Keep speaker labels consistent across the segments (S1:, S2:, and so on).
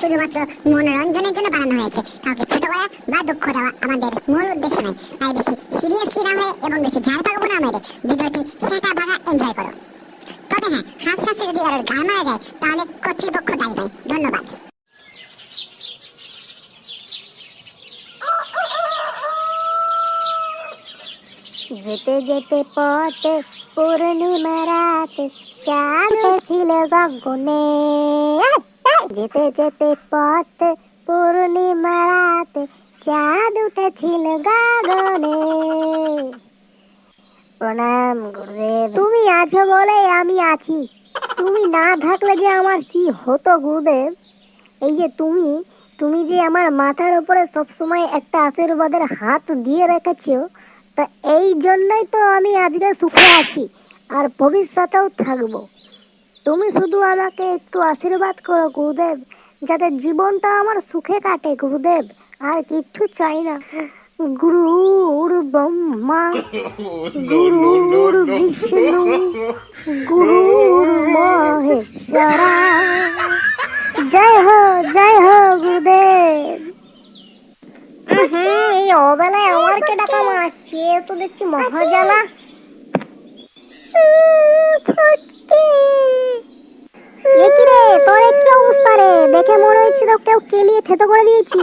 S1: শুধুমাত্র মনোরঞ্জনের জন্য বানানো হয়েছে। কাউকে ছোট করা বা দুঃখ দেওয়া আমাদের মূল উদ্দেশ্য নয়। তাই বেশি সিরিয়াসলি না হয়ে এবং বেশি ঝাড় পাকাবো না মেরে ভিডিওটি সেটা ভাগা এনজয় করো। তবে হ্যাঁ হাত হাসতে যদি কারোর গায়ে মারা যায়, তাহলে কর্তৃপক্ষ দায়ী নয়। ধন্যবাদ।
S2: যেতে যেতে পথে পূর্ণিমা রাতে চাঁদ ছিল গগনে। যেতে যেতে পথে পূর্ণিমা রাতে চাঁদ উঠেছিল গগনে। প্রণাম গুরুদেব। তুমি আছো বলে আমি আছি। তুমি না থাকলে যে আমার কি হতো গুরুদেব? এই যে তুমি তুমি যে আমার মাথার উপরে সবসময় একটা আশীর্বাদের হাত দিয়ে রেখেছো, তা এই জন্যই তো আমি আজকে সুখে আছি, আর ভবিষ্যতেও থাকব। তুমি শুধু আমাকে একটু আশীর্বাদ করো গুরুদেব যাতে জীবনটা আমার সুখে কাটে গুরুদেব। আর কিচ্ছু চাই না। গুরুর ব্রহ্মা গুরুর বিষ্ণু গুরুর মহেশ্বরা। জয় হো জয় হো গুরুদেব। এই অবেলায় আমার কে ডাকা মারছে তো দেখছি মহাজালা এ কি রে তোর কি অবস্থা রে। দেখে মনে হচ্ছে তো কেউ কেলিয়ে থেতো করে দিয়েছে।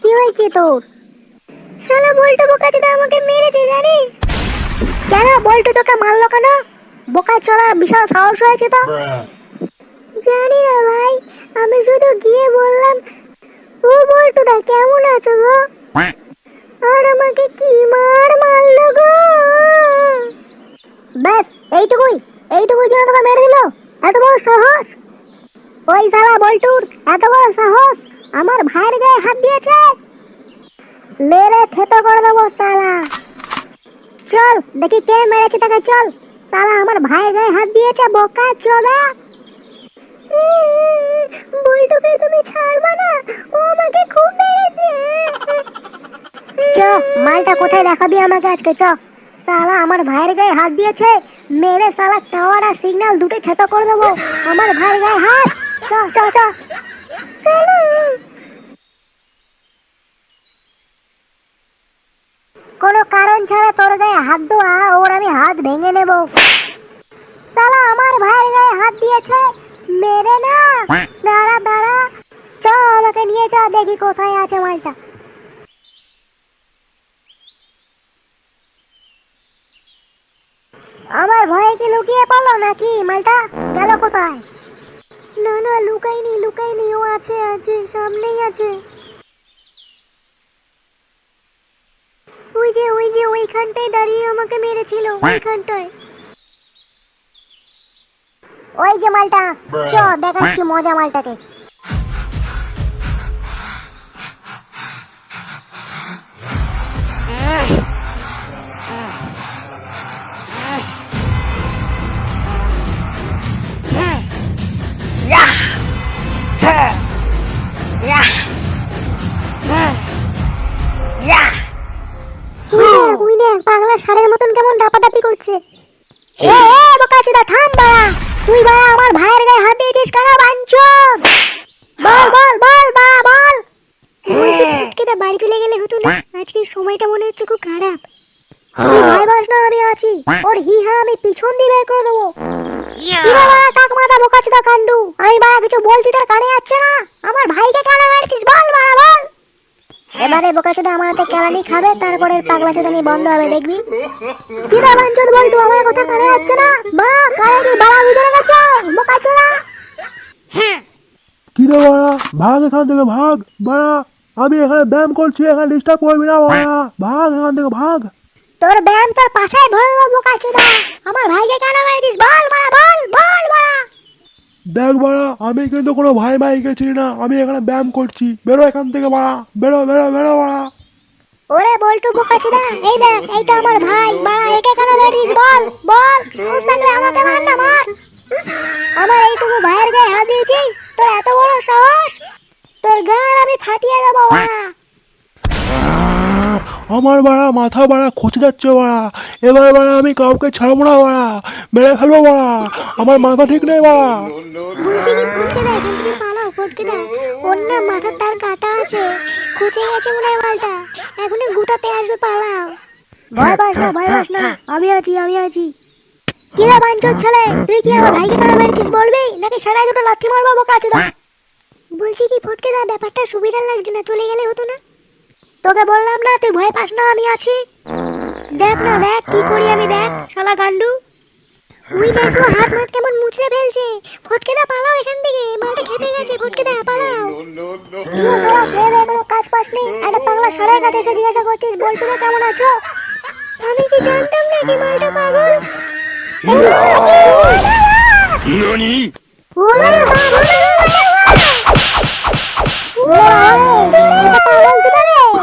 S2: কি হয়েছে তোর? শালা বল্টু বোকাচোদা আমাকে মেরেছে জানিস? কেন বল্টু তোকে মারলো কেন? বোকা চলার বিশাল সাহস হয়েছে তো। জানি না ভাই আমি শুধু গিয়ে বললাম ও বল্টুদা কেমন আছো গো? আর আমাকে কি মার মারলো গো? ব্যাস এইটুকুই। এইটুকুই জন্য তোকে মেরে দিল। এত বড় সাহস? ওই শালা বল্টুর এত বড় সাহস? আমার ভাইয়ের গায়ে হাত দিয়েছে? মেরে থেতো করে দেবো শালা। চল, দেখি কে মেরেছে তাকে চল। শালা, আমার ভাইয়ের গায়ে হাত দিয়েছে, বোকা চোদা বল্টুকে তুমি ছাড়বা না, ও আমাকে খুব মেরেছে। চ, মালটা কোথায় দেখাবি আমাকে আজকে, চ। সালা আমার ভাইয়ের গায়ে হাত দিয়েছে। মেরে সালা টাওয়ার আর সিগন্যাল দুটো থেতো করে দেবো। আমার ভাইয়ের গায়ে হাত। চ চ চ চলো। কোনো কারণ ছাড়া তোর গায়ে হাত দেওয়া ওর আমি হাত ভেঙে নেব। সালা আমার ভাইয়ের গায়ে হাত দিয়েছে। মেরে না। দাঁড়া দাঁড়া। চ আমাকে নিয়ে যা দেখি কোথায় আছে মালটা। আমার ভয়ে কি লুকিয়ে পড়ল নাকি? মালটা গেল কোথায়? না না লুকাইনি লুকাইনি ও আছে আছে সামনেই আছে। ওই যে ওই যে ওইখানটায় দাঁড়িয়ে আমাকে মেরেছিল ওইখানটায়। ওই যে মালটা চ দেখাচ্ছি মজা মালটাকে। কেমন করছে। এ বোকাচোদা থাম বাড়া তুই বাড়া আমার ভাইয়ের গায়ে হাত দিয়েছিস কেন বল বল বল বা বল। বলছি ফুটকেটা বাড়ি চলে গেলে হতো না। আজকে সময়টা মনে হচ্ছে খুব খারাপ। তুই ভয় পাস না আমি আছি। ওর হি হা আমি পিছন দিয়ে বের করে দেবো। কি বাবা টাক মাথা বোকাচোদা কান্ডু আমি বাবা কিছু বলছি তোর কানে যাচ্ছে না? আমার ভাইকে কেন মারছিস বল বাবা বল। এবারে বোকাচোদা আমার হাতে কেলানি খাবে তারপরে পাগলা চোদানি বন্ধ হবে দেখবি? কি রে বাঞ্চদ বলটু আমার কথা কানে যাচ্ছে না? বাড়া কানে কি বাড়া ভিতরে গেছো? বোকাচোদা?
S3: কি রে বাড়া? ভাগ এখান থেকে ভাগ বাড়া আমি এখানে ব্যায়াম করছি এখানে ডিস্টার্ব করবি না বাড়া। ভাগ এখান থেকে ভাগ।
S2: তোর ব্যায়াম তোর পাশায় ভরে দেবো বোকাচোদা। আমার ভাইকে কেন মারিস বল বাড়া বল বল বাড়া।
S3: দেখ বাড়া আমি কিন্তু কোনো ভাই ভাই গেছি না, আমি এখানে ব্যায়াম করছি। বেরো এখান থেকে বাড়া বেরো বেরো বেরো বাড়া
S2: ওরে বল্টু বোকাচোদা এই দেখ, এইটা আমার ভাই বাড়া একে কেন মারিস বল বল, সাহস থাকলে আমাকে মার না, মার। আমার এইটুকু ভাইয়ের গায়ে হাত দিয়েছিস তোর এত বড় সাহস? তোর গার আমি ফাটিয়ে দেবো বাড়া
S3: আমার বাড়া মাথা বাড়া খচে যাচ্ছে বাড়া। এবার বাড়া আমি কাউকে ছাড়বো না বাড়া। মেরে ফেলব বাড়া। আমার মাথা ঠিক নেই বাড়া।
S2: বলছি কি ফুটকে দেয় এখান থেকে পালাও
S4: ফটকেটা ওর না মাথার তার কাটা আছে। খুঁজে গেছে মনে হয় মালটা। এখনই গুটাতে আসবে পালাও। ভয় পাস না ভয় পাস না। আমি আছি আমি আছি। কিরা বাঞ্চর ছেলে? তুই কি আমার ভাইকে কারা মেরেছিস বলবি? নাকি সারাই দুটো লাথি মারবো বোকা বলছি কি ফটকে দা ব্যাপারটা সুবিধা লাগছে না? চলে গেলে হতো না? তোকে বললাম না তুই ভয় পাস না আমি আছি। দেখ না দেখ কি করি আমি দেখ শালা গান্ডু। ওই দেখো হাত মাত কেমন মুচড়ে ফেলছে। ফটকে দা পালাও এখান থেকে। মালটা খেতে গেছে ফটকে দা পালাও কাজ পাস নি। একটা পাগলা সারাই কাছে এসে জিজ্ঞাসা করছিস বলছি না কেমন আছো? আমি কি জানতাম না কি মালটা পাগল?
S5: 何
S4: ওরে বাবা রে ওরে এটা পাগল ছিল